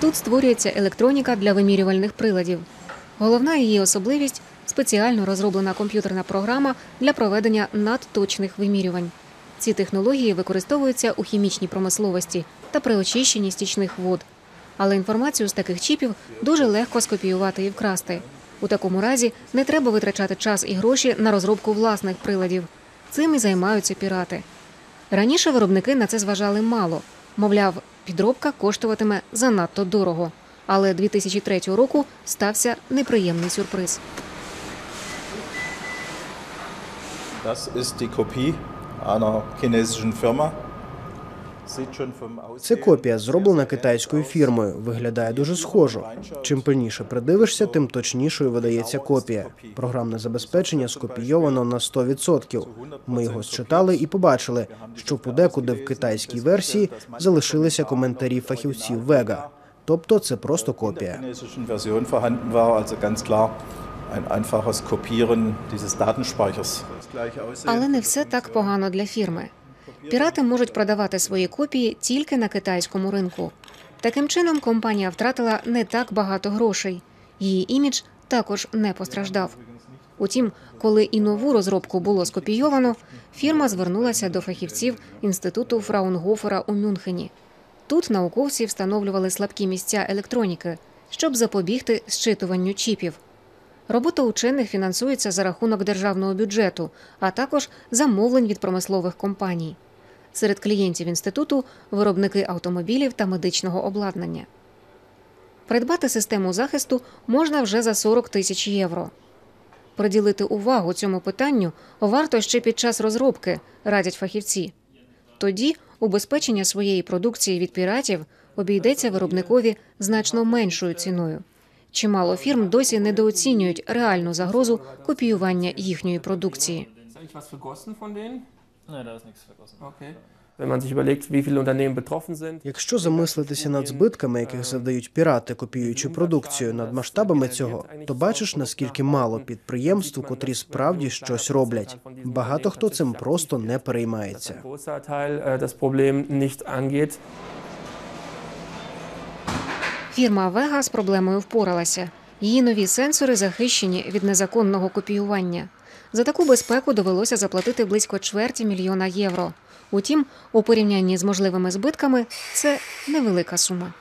Тут створюється електроніка для вимірювальних приладів. Головна її особливість спеціально розроблена комп'ютерна програма для проведення надточних вимірювань. Ці технології використовуються у хімічній промисловості та при очищенні стічних вод. Але інформацію з таких чіпів дуже легко скопіювати і вкрасти. У такому разі не треба витрачати час і гроші на розробку власних приладів. Цим і займаються пірати. Раніше виробники на це зважали мало. Мовляв, підробка коштуватиме занадто дорого. Але 2003 року стався неприємний сюрприз. Das ist die Kopie einer chinesischen Firma. Це копія, зроблена китайською фірмою. Виглядає дуже схожо. Чим пильніше придивишся, тим точнішою видається копія. Програмне забезпечення скопійовано на 100%. Ми його считали і побачили, що подекуди в китайській версії залишилися коментарі фахівців Вега. Тобто це просто копія. einfaches Kopieren dieses Datenspeichers. Але не все так погано для фірми. Пірати можуть продавати свої копії тільки на китайському ринку. Таким чином, компанія втратила не так багато грошей. Її імідж також не постраждав. Утім, коли і нову розробку було скопійовано, фірма звернулася до фахівців інституту Фраунгофера у Мюнхені. Тут науковці встановлювали слабкі місця електроніки, щоб запобігти зчитуванню чіпів. Робота учених фінансується за рахунок державного бюджету, а також замовлень від промислових компаній. Серед клієнтів інституту виробники автомобілів та медичного обладнання. Придбати систему захисту можна вже за 40 тисяч євро. Приділити увагу цьому питанню варто ще під час розробки, радять фахівці. Тоді убезпечення своєї продукції від піратів обійдеться виробникові значно меншою ціною. Чимало фірм досі недооцінюють реальну загрозу копіювання їхньої продукції. Якщо замислитися над збитками, яких завдають пірати, копіюючи продукцію над масштабами цього, то бачиш наскільки мало підприємств, котрі справді щось роблять. Багато хто цим просто не переймається. Фірма Вега з проблемою впоралася. Її нові сенсори захищені від незаконного копіювання. За таку безпеку довелося заплатити близько чверті мільйона євро. Утім, у порівнянні з можливими збитками це невелика сума.